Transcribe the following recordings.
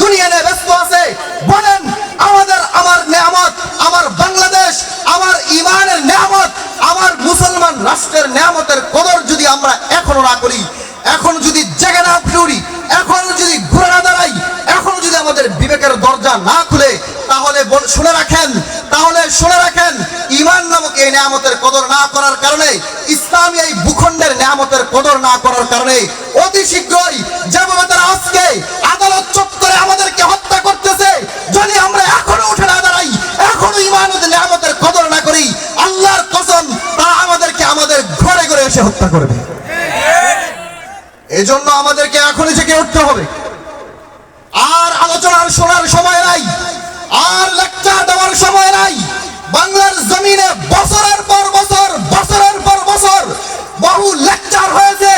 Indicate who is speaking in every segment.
Speaker 1: দুনিয়া নিয়ে ব্যস্ত আছে। বলেন, আমাদের, আমার নেয়ামত, আমার বাংলাদেশ, আমার ইমানের নেয়ামত, আমার মুসলমান রাষ্ট্রের নেয়ামতের কদর যদি আমরা এখনও না করি, এখন যদি জেগে না উঠি আমাদের বিবেকের দরজা না খুলে তাহলে শুনে রাখেন তাহলে শুনে রাখেন ইমান নামক এই নিয়ামতের কদর না করার কারণে ইসলামী এই ভূখণ্ডের নিয়ামতের কদর না করার কারণে অতি শীঘ্রই যেভাবে তারা আজকে আদালত চত্বরে আমাদেরকে হত্যা করতেছে যদি আমরা এখনও উঠে না দাঁড়াই এখনও ইমান নিয়ামতের কদর না করি আল্লাহর কসম তারা আমাদেরকে আমাদের ঘরে ঘরে এসে হত্যা করবে। এজন্য আমাদেরকে এখনই জেগে উঠতে হবে। আর আলোচনার শোনার সময় নাই, আর লেকচার দেওয়ার সময় নাই। বাংলার জমিনে বছরের পর বছর, বছরের পর বছর বহু লেকচার হয়েছে,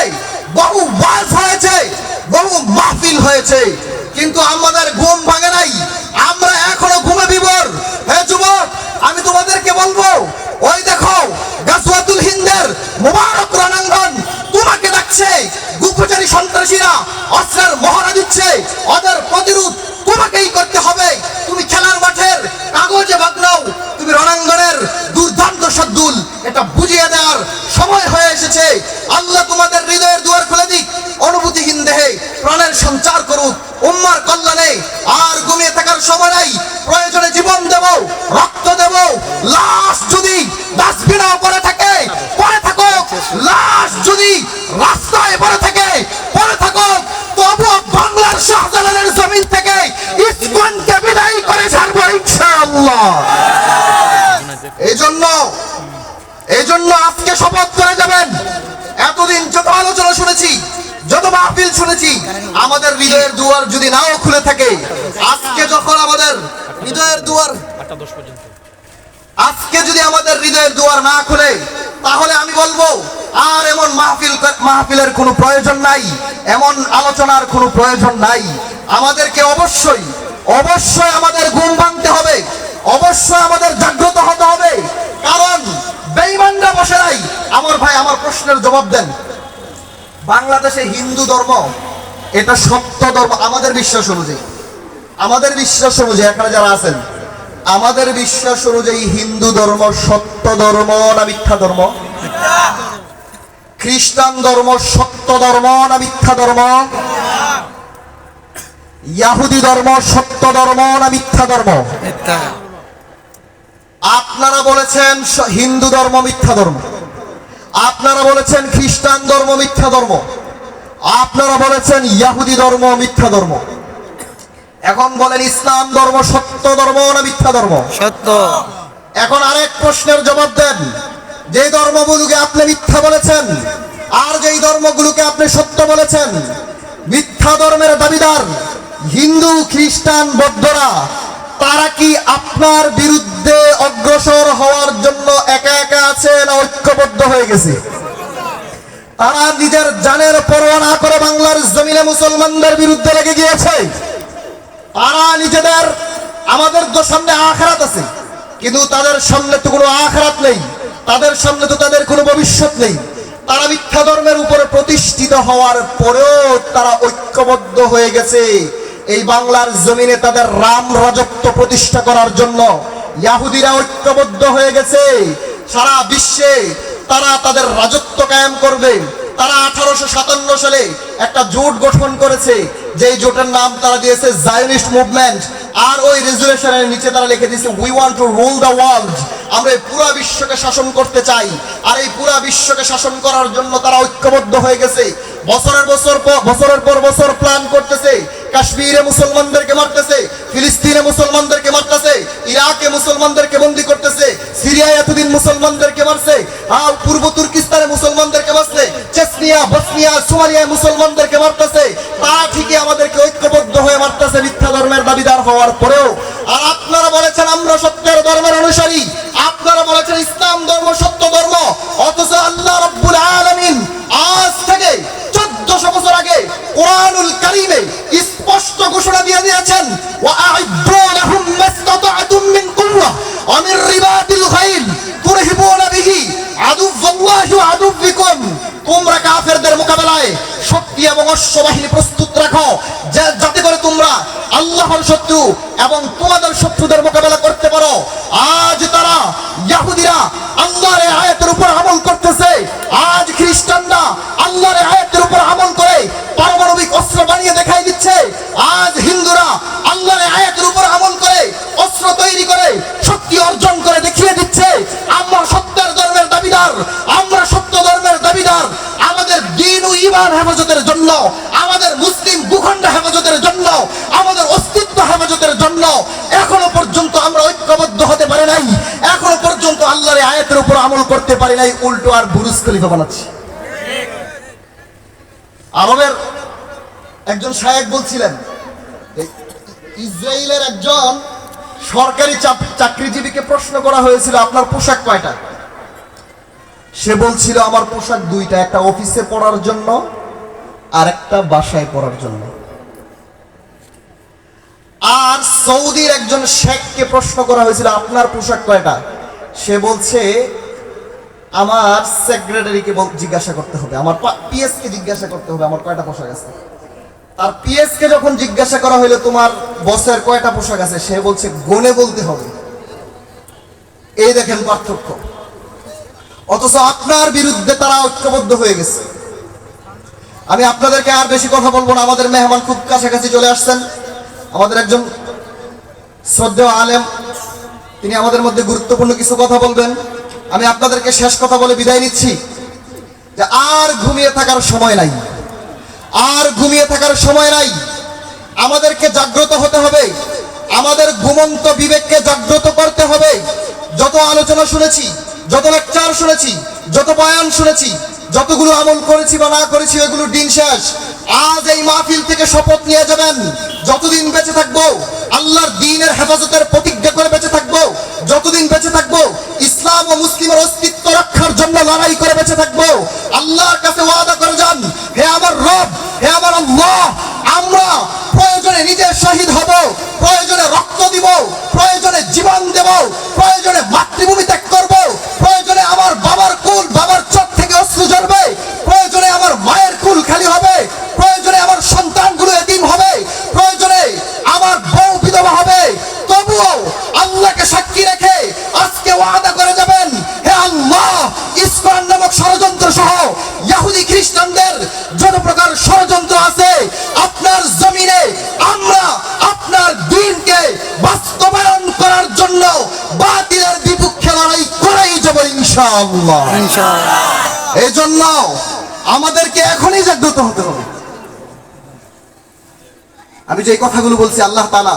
Speaker 1: বহু ওয়াজ হয়েছে, বহু মাহফিল হয়েছে। কিন্তু আমাদের ঘুম ভাঙে নাই। আমরা এখনও ঘুমে বিবর। হে যুবক, আমি তোমাদেরকে বলব ওই দেখো গাজওয়াতুল হিন্দের মুবারক রণাঙ্গন তোমাকে ডাকছে। গুপ্তচারী সন্ত্রাসীরা অস্ত্রের মহড়া দিচ্ছে। ওদের প্রতিরোধ তোমাকেই করতে হবে। তুমি খেলার মাঠের কাগজে আজকে শপথ করে যাবেন। এতদিন যত আলোচনা শুনেছি, যত মাহফিল শুনেছি, আমাদের হৃদয়ের দুয়ার যদি নাও খুলে থাকে, আজকে যখন আমাদের হৃদয়ের দুয়ার আজকে যদি আমাদের হৃদয়ের দুয়ার না খুলে, তাহলে আমি বলব, আর এমন মাহফিল মাহফিলের কোনো প্রয়োজন নাই, এমন আলোচনার কোনো প্রয়োজন নাই। আমাদেরকে অবশ্যই অবশ্যই আমাদের ঘুম ভাঙতে হবে। অবশ্যই আমাদের জাগ্রত হতে হবে। কারণ বেঈমানরা বসে নাই। আমার ভাই আমার প্রশ্নের জবাব দেন। বাংলাদেশে হিন্দু ধর্ম, এটা সত্য ধর্ম, আমাদের বিশ্বাস অনুযায়ী। আমাদের বিশ্বাস অনুযায়ী, এখানে যারা আছেন, আমাদের বিশ্বাস অনুযায়ী হিন্দু ধর্ম সত্য ধর্ম না মিথ্যা ধর্ম? খ্রিস্টান ধর্ম সত্য ধর্ম না মিথ্যা ধর্ম? ইয়াহুদি ধর্ম সত্য ধর্ম না মিথ্যা ধর্ম? আপনারা বলেছেন হিন্দু ধর্ম মিথ্যা ধর্ম। আপনারা বলেছেন খ্রিস্টান ধর্ম মিথ্যা ধর্ম। আপনারা বলেছেন ইয়াহুদি ধর্ম মিথ্যা ধর্ম। এখন বলেন ইসলাম ধর্ম সত্য ধর্ম না মিথ্যা ধর্ম?
Speaker 2: সত্য।
Speaker 1: এখন আরেক প্রশ্নের জবাব দেন। যে ধর্মগুলোকে আপনি মিথ্যা বলেছেন আর যেই ধর্মগুলোকে আপনি সত্য বলেছেন মিথ্যা ধর্মের দাবিদার হিন্দু খ্রিস্টান বৌদ্ধরা তারা কি আপনার বিরুদ্ধে অগ্রসর হওয়ার জন্য একা একা আছে না ঐক্যবদ্ধ হয়ে গেছে? তারা নিজের জানের পরোয়া না করে বাংলার জমিনে মুসলমানদের বিরুদ্ধে লেগে গিয়েছে। তারা নিজেদের, আমাদের তো সামনে আখরাত আছে, কিন্তু তাদের সামনে তো কোনো আখরাত নেই। তাদের সামনে তো তাদের কোনো ভবিষ্যৎ নেই। তারা মিথ্যা ধর্মের উপরে প্রতিষ্ঠিত হওয়ার পরেও তারা ঐক্যবদ্ধ হয়ে গেছে। এই বাংলার জমিনে তাদের রাম রাজত্ব প্রতিষ্ঠা করার জন্য ইয়াহুদিরা ঐক্যবদ্ধ হয়ে গেছে। সারা বিশ্বে তারা তাদের রাজত্ব কায়েম করবে। তারা আঠারোশো সাতান্ন সালে একটা জোট গঠন করেছে। যেই জোটের নাম তারা দিয়েছে জায়নিস্ট মুভমেন্ট আর ওই রেজুলেশনের নিচে তারা লিখে দিয়েছে we want to rule the world আমরা এই পুরা বিশ্বকে শাসন করতে চাই। আর এই পুরা বিশ্বকে শাসন করার জন্য তারা ঐক্যবদ্ধ হয়ে গেছে। বছরের বছর বছরের পর বছর প্ল্যান করতেছে। কাশ্মীরে মুসলমানদেরকে মারতেছে, ফিলিস্তিনে মুসলমানদেরকে মারতেছে, ইরাকে মুসলমানদেরকে বন্দি করতেছে, সিরিয়ায় এতদিন মুসলমানদেরকে মারছে, আর পূর্ব তুর্কিস্তানে মুসলমানদেরকে মারছে, চেসনিয়া, বসনিয়া, সোমালিয়ায় মুসলমানদেরকে মারতেছে তারা ঠিকই আমাদেরকে ঐক্যবদ্ধ হয়ে মারতেছে মিথ্যা ধর্মের দাবিদার হওয়ার পরেও। আর আপনারা বলেছেন আমরা সত্যের ধর্মের অনুসারী, আপনারা বলেছেন ইসলাম ধর্ম তোমরা কাফেরদের মোকাবেলায় শক্তি এবং অশ্ব বাহিনী প্রস্তুত রাখো। যাতে করে তোমরা আল্লাহর শত্রু এবং তোমাদের শত্রুদের মোকাবেলা করতে ইমান হেফাজতের জন্য, আমাদের মুসলিম ভূখণ্ড হেফাজতের জন্য, আমাদের অস্তিত্ব হেফাজতের জন্য এখনও পর্যন্ত আমরা ঐক্যবদ্ধ হতে পারি নাই। এখনও পর্যন্ত আল্লাহর এই আয়াতের উপর আমল করতে পারি নাই, উল্টো আর বুরুজ খলিফা বানাচ্ছি। আরবের একজন শায়েক বলছিলেন ইসরায়েলের একজন সরকারি চাকরিজীবীকে প্রশ্ন করা হয়েছিল, আপনার পোশাক কয়টা? সে বলছিল, আমার পোশাক দুইটা, একটা অফিসে পড়ার জন্য আর একটা বাসায় পড়ার জন্য। আর সৌদির একজন শেখকে প্রশ্ন করা হয়েছিল, আপনার পোশাক কয়টা? সে বলছে, আমার সেক্রেটারিকে জিজ্ঞাসা করতে হবে। আমার পিএস কে জিজ্ঞাসা করতে হবে, আমার কয়টা পোশাক আছে? আর পিএস কে যখন জিজ্ঞাসা করা হইল, তোমার বসের কয়টা পোশাক আছে? সে বলছে, গনে বলতে হবে। এই দেখেন পার্থক্য। অথচ আপনার বিরুদ্ধে তারা ঐক্যবদ্ধ হয়ে গেছে। আমি আপনাদেরকে আর বেশি কথা বলব না। আমাদের মেহমান খুব কাছাকাছি চলে আসছেন। আমাদের একজন শ্রদ্ধেয় আলেম, তিনি আমাদের মধ্যে গুরুত্বপূর্ণ কিছু কথা বলবেন। আমি আপনাদেরকে শেষ কথা বলে বিদায় নিচ্ছি। যে আর ঘুমিয়ে থাকার সময় নাই। আর ঘুমিয়ে থাকার সময় নাই। আমাদেরকে জাগ্রত হতে হবে। আমাদের ঘুমন্ত বিবেককে জাগ্রত করতে হবে। যত আলোচনা শুনেছি যত লেকচার শুনেছি, যত বয়ান শুনেছি, যতগুলো আমল করেছি বা না করেছি, ওইগুলো দিন শেষ। আজ এই মাহফিল থেকে শপথ নিয়ে যাবেন। যতদিন বেঁচে থাকব, আল্লাহর দিনের হেফাজতের প্রতিজ্ঞা করে বেঁচে থাকব, যতদিন বেঁচে থাকব, ইসলাম ও মুসলিমের অস্তিত্ব রক্ষার জন্য লড়াই করে বেঁচে থাকব। আল্লাহর কাছে ওয়াদা করে যান, হে আমার রব, হে আমার আল্লাহ, আমরা প্রয়োজনে নিজে শহীদ হব, প্রয়োজনে রক্ত দিব, প্রয়োজনে জীবন দেব, প্রয়োজনে মাতৃভূমি ত্যাগ করব, প্রয়োজনে আমার বাবার কুল, বাবার ইনশাআল্লাহ। এই জন্য আমাদেরকে এখনই জাগ্রত হতে হবে। আমি যে কথাগুলো বলছি আল্লাহ তালা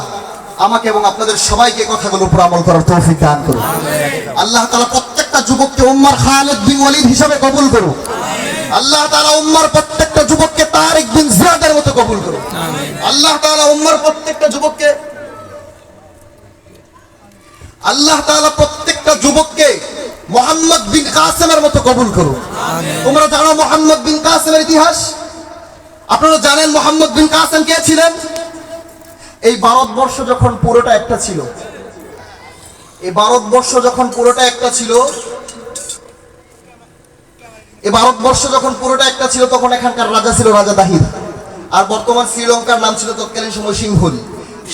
Speaker 1: আমাকে এবং আপনাদের সবাইকে কথাগুলোর উপর আমল করার তৌফিক দান করুন। আল্লাহ তালা প্রত্যেকটা যুবককে উম্মার খালেদ বিন ওয়ালিদ হিসাবে কবুল করুন আল্লাহ তালা উম্মার প্রত্যেকটা যুবককে তারেক বিন জিয়াদের মতো কবুল করুন আল্লাহ তালা উম্মার প্রত্যেকটা যুবককে আল্লাহ তাআলা প্রত্যেকটা যুবককে মোহাম্মদ বিন কাসেমের মতো কবুল করুন। তোমরা জানো মোহাম্মদ বিন কাসেমের ইতিহাস? আপনারা জানেন মোহাম্মদ বিন কাসেম কে ছিলেন? এই ভারতবর্ষ যখন পুরোটা একটা ছিল এই ভারতবর্ষ যখন পুরোটা একটা ছিল এই ভারতবর্ষ যখন পুরোটা একটা ছিল তখন এখানকার রাজা ছিল রাজা দাহির আর বর্তমান শ্রীলঙ্কার নাম ছিল তৎকালীন সময় সিংহুল।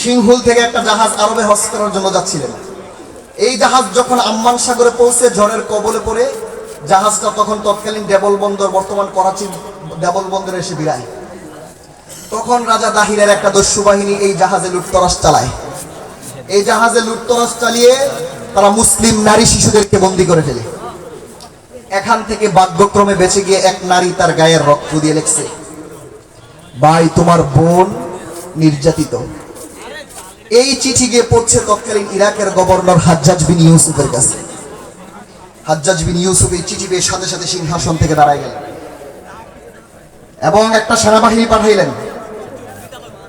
Speaker 1: সিংহুল থেকে একটা জাহাজ আরবে করার জন্য যাচ্ছিলেন। এই জাহাজ যখন আম্মান সাগরে পৌঁছে ঝড়ের কবলে পড়ে, জাহাজটা তখন তৎকালীন ডেবল বন্দর, বর্তমান করাচির ডেবল বন্দরে এসে বিড়ায় তখন রাজা দাহিরের একটা দস্যু বাহিনী এই জাহাজে লুটতরাস চালায়। এই জাহাজে লুটতরাস চালিয়ে তারা মুসলিম নারী শিশুদেরকে বন্দি করে ফেলে। এখান থেকে ভাগ্যক্রমে বেঁচে গিয়ে এক নারী তার গায়ের রক্ত দিয়ে লেখছে, ভাই, তোমার বোন নির্যাতিত। এই চিঠি গিয়ে পড়ছে তৎকালীন ইরাকের গভর্নর হাজ্জাজ বিন ইউসুফের কাছে। হাজ্জাজ বিন ইউসুফ এই চিঠি পেয়ে সাথে সাথে সিংহাসন থেকে দাঁড়ায় গেলেন। এবং একটা সেনাবাহিনী পাঠাইলেন।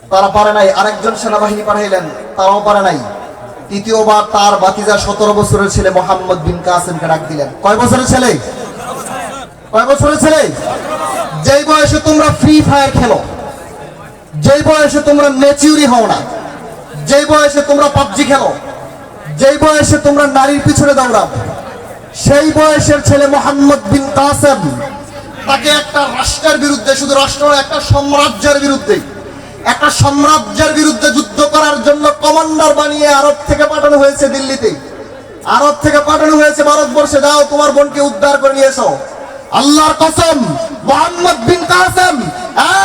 Speaker 1: তারা পারে নাই। আরেকজন সেনাবাহিনী পাঠাইলেন। তারাও পারে নাই। তৃতীয়বার তার বাতিজা সতেরো বছরের ছেলে মোহাম্মদ বিন কাসেমকে ডাক দিলেন। কয় বছরের ছেলে? কয় বছরের ছেলে? যেই বয়সে তোমরা ফ্রি ফায়ার খেলো, যেই বয়সে তোমরা ম্যাচিউরি হও না যেই বয়সে তোমরা পাবজি খেলো, যেই বয়সে তোমরা নারীর পিছনে দৌড়াও, সেই বয়সের ছেলে মোহাম্মদ বিন কাসেম, তাকে একটা রাষ্ট্রের বিরুদ্ধে, শুধু রাষ্ট্র একটা সাম্রাজ্যের বিরুদ্ধে, একটা সাম্রাজ্যের বিরুদ্ধে যুদ্ধ করার জন্য কমান্ডার বানিয়ে আরব থেকে পাঠানো হয়েছে দিল্লিতে। আরব থেকে পাঠানো হয়েছে ভারতবর্ষে। যাও তোমার বোনকে উদ্ধার করে নিয়ে এসো। আল্লাহর কসম মোহাম্মদ বিন কাসেম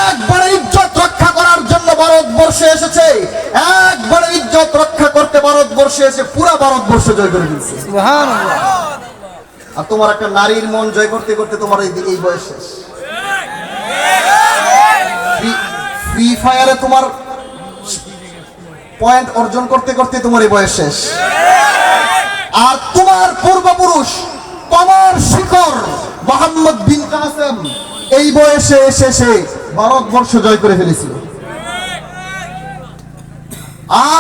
Speaker 1: একবারে ইজ্জত রক্ষা করার জন্য ভারতবর্ষে এসেছে। একবারে ইজ্জত রক্ষা করতে ভারতবর্ষে এসে পুরা ভারতবর্ষ জয় করে দিয়েছে। আর তোমার একটা নারীর মন জয় করতে করতে তোমার এই এই বয়স শেষ। ফ্রি ফায়ারে তোমার পয়েন্ট অর্জন করতে করতে তোমার এই বয়স শেষ। আর তোমার পূর্বপুরুষ কমর শিখর মোহাম্মদ বিন কাসেম এই বয়সে এসে সে ভারতবর্ষ জয় করে ফেলেছিল।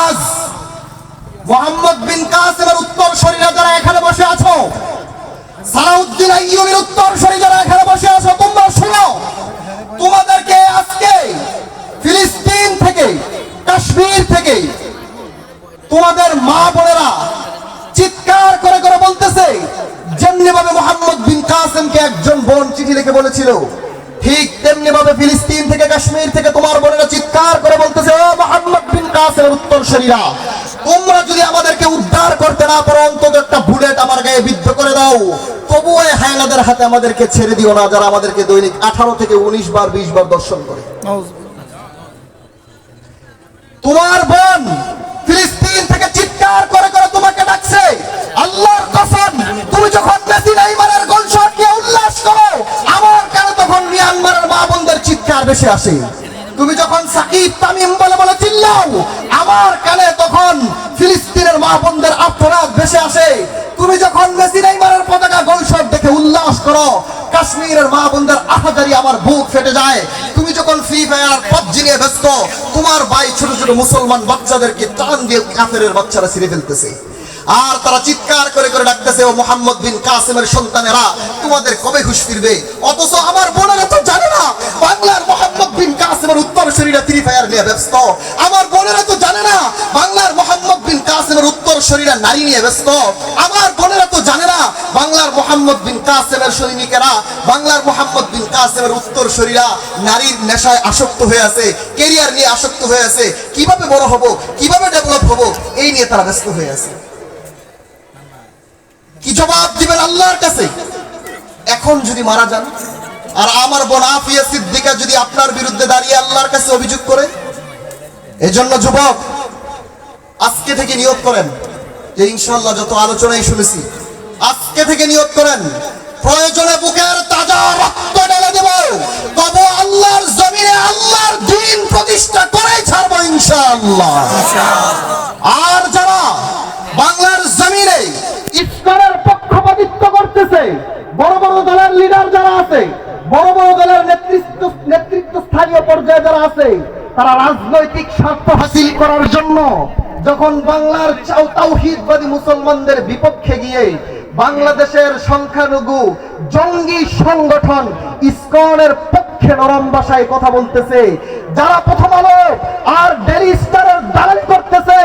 Speaker 1: আজ মোহাম্মদ বিন কাসেমের উত্তর শরীরে যারা এখানে বসে আছো, সালাউদ্দিন আইয়ুবের উত্তর শরীরে যারা এখানে বসে আছো, তোমরা শুনো, তোমাদেরকে আজকে ফিলিস্তিন থেকে, কাশ্মীর থেকে তোমাদের মা বোনেরা চিৎকার করে করে বলতেছে যেমনি ভাবে মোহাম্মদ বিন কাসেমকে একজন বোন চিঠি লিখে বলেছিল, ঠিক তেমনি ভাবে ফিলিস্তিন থেকে কাশ্মীর থেকে তোমার বোনেরা চিৎকার করে বলতেছে ও মোহাম্মদ বিন উত্তর শরীরা তোমরা যদি আমাদেরকে উদ্ধার করতে না পারো, অন্তত একটা বুলেট আমার গায়ে বিদ্ধ করে দাও। তবুও এই হায়নাদের হাতে আমাদেরকে ছেড়ে দিও না, যারা আমাদেরকে দৈনিক আঠারো থেকে উনিশ বার, বিশ বার দর্শন করে। তোমার বোন ফিলিস্তিন থেকে চিৎকার করে কাশ্মীরের মা বোনদের আমার বুক ফেটে যায়। তুমি যখন ফ্রি ফায়ার ব্যস্ত, তোমার ভাই ছোট ছোট মুসলমান বাচ্চাদেরকে টান দিয়ে কাফেরের বাচ্চারা ছিঁড়ে ফেলতেছে। আর তারা চিৎকার করে করে ডাকতেছে, ও মোহাম্মদ বিন কাসেমের সন্তানেরা, তোমাদের কবে হুশ ফিরবে? অথচ আমার বোনেরা তো জানে না, বাংলার মোহাম্মদ বিন কাসেমের উত্তর শরীরে ফ্রি ফায়ার নিয়ে ব্যস্ত। আমার বোনেরা তো জানে না, বাংলার মোহাম্মদ বিন কাসেমের উত্তর শরীরে নারী নিয়ে ব্যস্ত। আমার বোনেরা তো জানে না, বাংলার মোহাম্মদ বিন কাসেমের সৈনিকেরা, বাংলার মোহাম্মদ বিন কাসেমের উত্তর শরীরা নারীর নেশায় আসক্ত হয়ে আছে কেরিয়ার নিয়ে আসক্ত হয়ে আছে। কীভাবে বড় হব, কীভাবে ডেভেলপ হব, এই নিয়ে তারা ব্যস্ত হয়ে আছে। কি জবাব দিবেন আল্লাহর কাছে? এখন যদি মারা যান আর আমার বোন আফিয়া সিদ্দিকা যদি আপনার বিরুদ্ধে দাঁড়িয়ে আল্লাহর কাছে অভিযোগ করে এজন্য যুবক আজকে থেকে নিয়োগ করেন। যে ইনশাল্লাহ যত আলোচনাই শুনেছি আজকে থেকে নিয়োগ করেন। প্রয়োজনে বুকের তাজা রক্ত ঢেলে দেব। তবু আল্লাহর জমিনে আল্লাহর দিন প্রতিষ্ঠা করেই ছাড়বো ইনশাআল্লাহ। আর যারা বাংলার জমিনে ইফতারের পক্ষপাতিত্ব করতেছে। বড় বড় দলের লিডার যারা আছে, বড় বড় দলের নেতৃত্ব নেতৃত্ব স্থানীয় পর্যায়ে যারা আছে, তারা রাজনৈতিক স্বার্থ হাসিল করার জন্য যখন বাংলার তাওহিদবাদী মুসলমানদের বিপক্ষে গিয়ে বাংলাদেশের সংখ্যালঘু জঙ্গি সংগঠন ইসকনের পক্ষে নরম ভাষায় কথা বলতেছে। যারা প্রথম আলো আর ডেলি স্টারের দালালি করতেছে,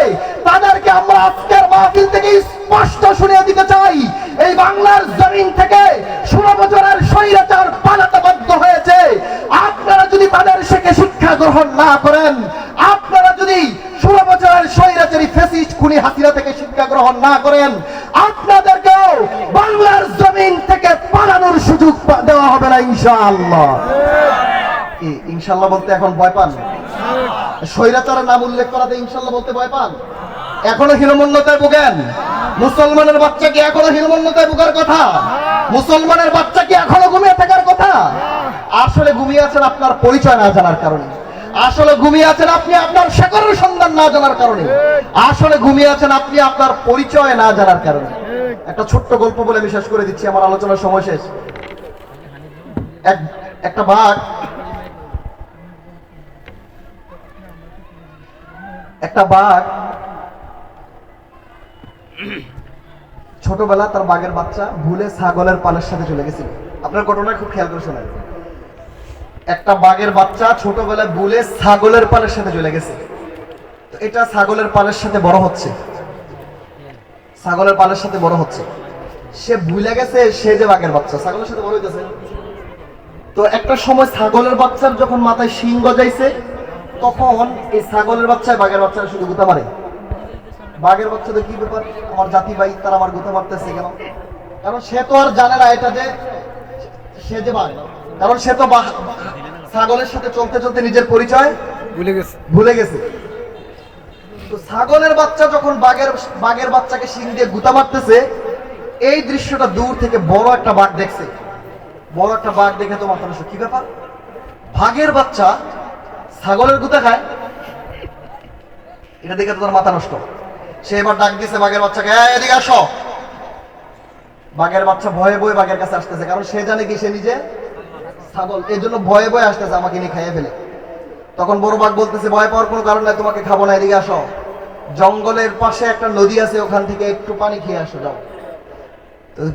Speaker 1: তাদেরকে আমরা আজকের মাহফিল থেকে স্পষ্ট শুনিয়ে দিতে চাই। এই বাংলার জমিন থেকে ষোলো স্বৈরাচার পালাতে বাধ্য হয়েছে। আপনারা যদি তাদের থেকে শিক্ষা গ্রহণ না করেন, আপনারা যদি ষোলো স্বৈরাচারী ফেসিস্ট খুনি হাসিনা থেকে শিক্ষা গ্রহণ না করেন, আপনাদেরকেও বাংলার জমিন থেকে পালানোর সুযোগ দেওয়া হবে না ইনশাআল্লাহ। কি, ইনশাআল্লাহ বলতে এখন ভয় পান। স্বৈরাচারের নাম উল্লেখ করাতে ইনশাআল্লাহ বলতে ভয় পান। এখনও হীনমন্যতায় ভোগেন। মুসলমানের বাচ্চা কি এখনও হীনমন্যতায় ভোগার কথা? মুসলমানের বাচ্চা কি এখনও ঘুমিয়ে থাকার কথা? আসলে ঘুমিয়ে আছেন আপনার পরিচয় না জানার কারণে। আসলে ঘুমিয়ে আছেন আপনি আপনার শেকরের সন্ধান না জানার কারণে। আসলে ঘুমিয়ে আছেন আপনি আপনার পরিচয় না জানার কারণে। একটা ছোট্ট গল্প বলে আমি শেষ করে দিচ্ছি আমার আলোচনার সময় শেষ। এক একটা বাঘ একটা বাঘ ছোটবেলা তার বাঘের বাচ্চা ভুলে ছাগলের পালের সাথে চলে গেছিল। আপনার ঘটনা খুব খেয়াল করে শোনেন। একটা বাঘের বাচ্চা ছোটবেলায় ভুলে ছাগলের পালের সাথে চলে গেছে। তো এটা ছাগলের পালের সাথে বড় হচ্ছে। ছাগলের পালের সাথে বড় হচ্ছে। সে ভুলে গেছে, সে যে বাঘের বাচ্চা, ছাগলের সাথে বড় হইতেছে। তো একটা সময় ছাগলের বাচ্চার যখন মাথায় শিং গজাইছে তখন এই ছাগলের বাচ্চায় বাঘের বাচ্চারা শুধু গুতা মারে। বাঘের বাচ্চাদের কি ব্যাপার? আমার জাতি ভাই তারা আমার গুতা মারতেছে কেন? কারণ সে তো আর জানে না এটা যে সে যে বাঘ। কারণ সে তো ছাগলের সাথে চলতে চলতে নিজের পরিচয়
Speaker 3: ভুলে গেছে।
Speaker 1: ভুলে গেছে। তো ছাগলের বাচ্চা যখন বাঘের বাঘের বাচ্চাকে শিং দিয়ে গুতা মারতেছে এই দৃশ্যটা দূর থেকে বড় একটা বাঘ দেখছে। বড় একটা বাঘ দেখে তো মাথা কি ব্যাপার? বাঘের বাচ্চা ছাগলের গুতা খায়? এটা দেখে তার মাথা নষ্ট। সে এবার ডাক দিছে বাঘের বাচ্চাকে "এই, এদিকে আসো। বাঘের বাচ্চা ভয়ে ভয়ে বাঘের কাছে আসতেছে কারণ সে জানে কি সে নিজে ছাগল এই জন্য ভয়ে ভয়ে আসতেছে আমাকে নিয়ে খাইয়ে ফেলে। তখন বড় বাঘ বলতেছে ভয় পাওয়ার কোনো কারণ নাই তোমাকে খাব না এদিকে আসো। জঙ্গলের পাশে একটা নদী আছে ওখান থেকে একটু পানি খেয়ে আসো যাও।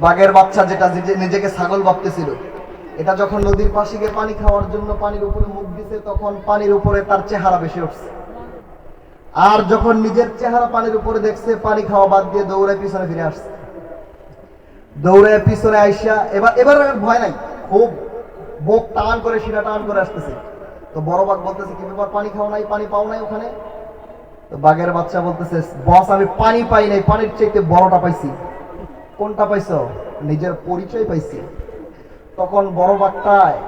Speaker 1: বাঘের বাচ্চা যেটা নিজেকে ছাগল ভাবতেছিল এটা যখন নদীর পাশে গিয়ে পানি খাওয়ার জন্য পানির উপরে মুখ দিছে, তখন পানির উপরে তার চেহারা বেশি উঠছে। আর যখন নিজের চেহারা পানির উপরে দেখছে, পানি খাওয়া বাদ দিয়ে দৌড়ে পিছনে ফিরে আসছে। দৌড়ে পিছনে আইসা, এবার এবার ভয় নাই, খুব বুক টান করে, শিরা টান করে আসতেছে। তো বড় বাঘ বলতেছে, কি ব্যাপার, পানি খাও নাই, পানি পাও নাই ওখানে? তো বাঘের বাচ্চা বলতেছে, বস, আমি পানি পাই নাই, পানির চাইতে বড়টা পাইছি। কোনটা পাইছো? নিজের পরিচয় পাইছি। তখন বড় বাঘটায়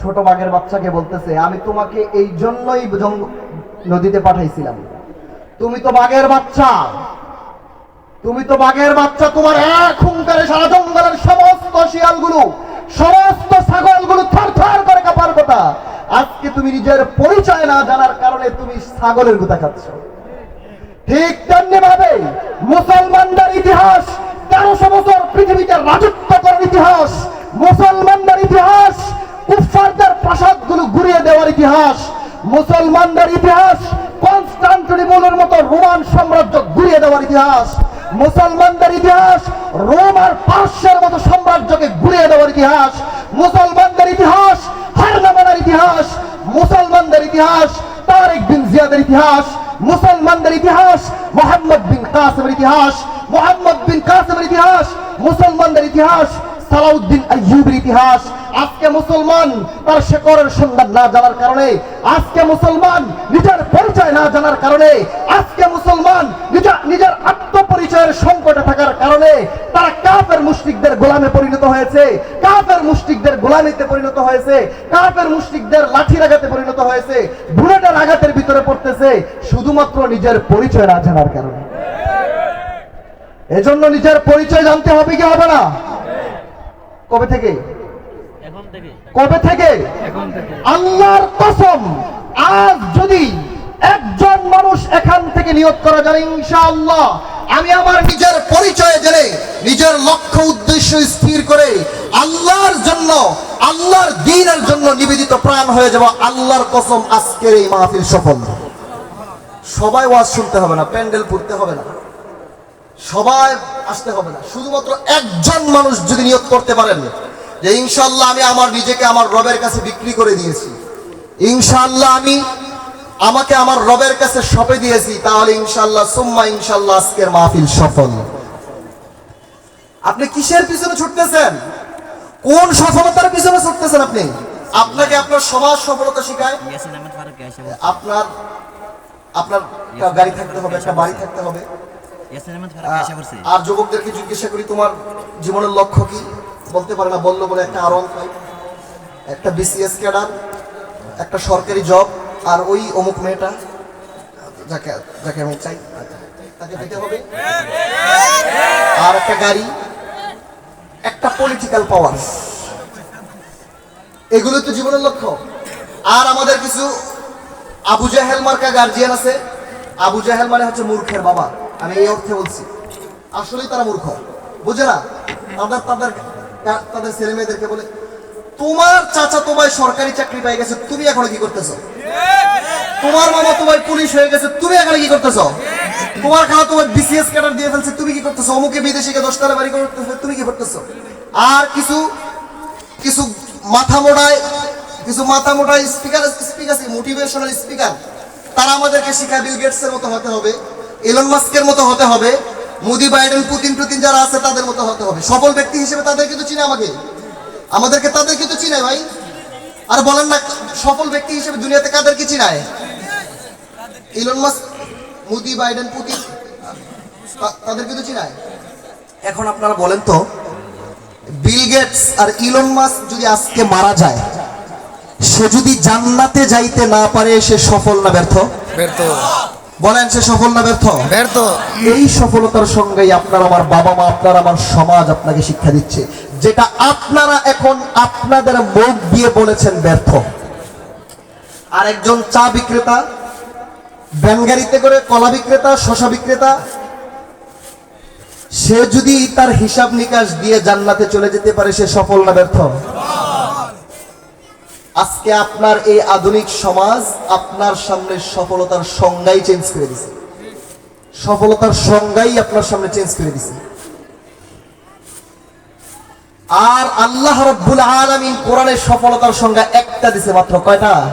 Speaker 1: ছোট বাঘের বাচ্চাকে বলতেছে, আমি তোমাকে এই জন্যই নদীতে পাঠাইছিলাম। তুমি তো বাঘের বাচ্চা। তুমি তো বাঘের বাচ্চা। তোমার এক হুঙ্কারে সারা জঙ্গলের সমস্ত শিয়ালগুলো, সমস্ত ছাগলগুলো থর থর করে কাপার কথা। আজকে তুমি নিজের পরিচয় না জানার কারণে তুমি ছাগলের গুতা খাচ্ছ। ঠিক তেমনি ভাবে মুসলমানদের ইতিহাস তেরোশো বছর পৃথিবীতে রাজত্ব করার ইতিহাস মুসলমানদের ইতিহাস কুফারদের প্রাসাদগুলো ঘুরিয়ে দেওয়ার ইতিহাস, মুসলমানদের ইতিহাস, কনস্টান্টিনোপলের মতো রোমান সাম্রাজ্য ঘুরিয়ে দেওয়ার ইতিহাস, মুসলমানদের ইতিহাস, রোম আর পার্শ্বের মতো সাম্রাজ্যকে ঘুরিয়ে দেওয়ার ইতিহাস, মুসলমানদের ইতিহাস, হারনামানার ইতিহাস, মুসলমানদের ইতিহাস, তারেক বিন জিয়াদের ইতিহাস, মুসলমানদের ইতিহাস, মোহাম্মদ বিন কাসেমের ইতিহাস, মোহাম্মদ বিন কাসেমের ইতিহাস, মুসলমানদের ইতিহাস সালাউদ্দিন আইয়ুবের ইতিহাস, আজকে মুসলমান তার শেকরের সন্ধান না জানার কারণে, আজকে মুসলমান নিজের পরিচয় না জানার কারণে, আজকে মুসলমান নিজের নিজের আত্মপরিচয়ের সংকটে থাকার কারণে তারা কাফের মুশরিকদের গোলামে পরিণত হয়েছে, কাফের মুশরিকদের গোলামিতে পরিণত হয়েছে, কাফের মুশরিকদের লাঠির আঘাতে পরিণত হয়েছে, বুলেটের আঘাতের ভিতরে পড়তেছে, শুধুমাত্র নিজের পরিচয় না জানার কারণে। এজন্য নিজের পরিচয় জানতে হবে কি হবে না? কবে থেকে? কবে থেকে? আল্লাহর কসম আজ যদি একজন মানুষ এখান থেকে নিয়োগ করা যায় ইনশাআল্লাহ। আমি আমার নিজের পরিচয় জেনে নিজের লক্ষ্য উদ্দেশ্য স্থির করে আল্লাহর জন্য আল্লাহর দিনের জন্য নিবেদিত প্রাণ হয়ে যাব। আল্লাহর কসম আজকের এই মাহফিল সফল। সবাই ওয়াজ শুনতে হবে না প্যান্ডেল পড়তে হবে না। সবাই আসতে হবে না। শুধুমাত্র একজন মানুষ যদি নিয়োগ করতে পারেন যে ইনশাল্লাহ আমি আমার নিজেকে আমার রবের কাছে বিক্রি করে দিয়েছি। ইনশাল্লাহ আমি আমাকে আমার রবের কাছে সপে দিয়েছি তাহলে ইনশাল্লাহ সুম্মা ইনশাল্লাহ আজকের মাহফিল সফল। আপনি কিসের পিছনে ছুটতেছেন? কোন সফলতার পিছনে ছুটতেছেন আপনি? আপনাকে আপনার সমাজ সফলতা শেখায়। আপনার আপনার গাড়ি থাকতে হবে একটা বাড়ি থাকতে হবে। আর যুবকদেরকে জিজ্ঞাসা করি তোমার জীবনের লক্ষ্য কি? বলতে পারে না বলল বলে একটা আর একটা বিসিএস ক্যাডার একটা সরকারি জব আর ওই অমুক মেয়েটা যাকে যাকে আমি চাই তাকে পেতে হবে। আর একটা গাড়ি একটা পলিটিক্যাল পাওয়ার এগুলো তো জীবনের লক্ষ্য। আর আমাদের কিছু আবু জাহেল মার্কা গার্জিয়ান আছে। আবু জাহেল মানে হচ্ছে মূর্খের বাবা। আমি এই অর্থে বলছি, আসলেই তারা মূর্খ। বুঝে না? তাদের তাদের তাদের ছেলে মেয়েদেরকে বলে, তোমার চাচা তোমায় সরকারি চাকরি পেয়ে গেছে, তুমি এখন কি করতেছো? তোমার মামা তোমার পুলিশ হয়ে গেছে, তুমি এখানে কি করতেছো? তোমার খালা তোমার বিসিএস ক্যাডার দিয়ে ফেলছে, তুমি কি করতেছো? অমুকে বিদেশিকে দশ টাকা বাড়ি করতেছে তুমি কি করতেছো? আর কিছু কিছু মাথা মোড়ায় কিছু মাথা মোটা স্পিকার স্পিকার মোটিভেশনাল স্পিকার তারা আমাদেরকে শিখায় বিল গেটসের মতো হতে হবে। এলন মাস্কের মতো হতে হবে মোদি বাইডেন পুতিন টুতিন যারা আছে তাদের মতো হতে হবে। সফল ব্যক্তি হিসেবে তাদের কিন্তু চিনে আমাকে। আমাদেরকে তাদের কিন্তু চিনে ভাই। আর বলেন না, সফল ব্যক্তি হিসেবে দুনিয়াতে কাদেরকে চিনায়? Elon Musk Modi Biden Putin তাদের কিন্তু চিনায়। এখন আপনারা বলেন তো বিল গেটস আর ইলন মাস্ক যদি আজকে মারা যায়, সে যদি জান্নাতে যাইতে না পারে, সে সফল না ব্যর্থ?
Speaker 2: ব্যর্থ।
Speaker 1: বলেন সে সফল না ব্যর্থ?
Speaker 2: ব্যর্থ।
Speaker 1: এই সফলতার সঙ্গেই আপনার আমার বাবা মা আপনার আমার সমাজ আপনাকে শিক্ষা দিচ্ছে। যেটা আপনারা এখন আপনাদের মুখ দিয়ে বলেছেন ব্যর্থ। আর একজন চা বিক্রেতা ব্যানগাড়িতে করে কলা বিক্রেতা শশা বিক্রেতা সে যদি তার হিসাব নিকাশ দিয়ে জান্নাতে চলে যেতে পারে সে সফল না ব্যর্থ? আজকে আপনার এই আধুনিক সমাজ আপনার সামনে সফলতার সংজ্ঞাই চেঞ্জ করে দিছে। সফলতার সংজ্ঞাই আপনার সামনে চেঞ্জ করে দিছে। আর আল্লাহ রব্বুল আলামিন কোরআনের সফলতার সংজ্ঞা একটা দিছে মাত্র, কয়টা?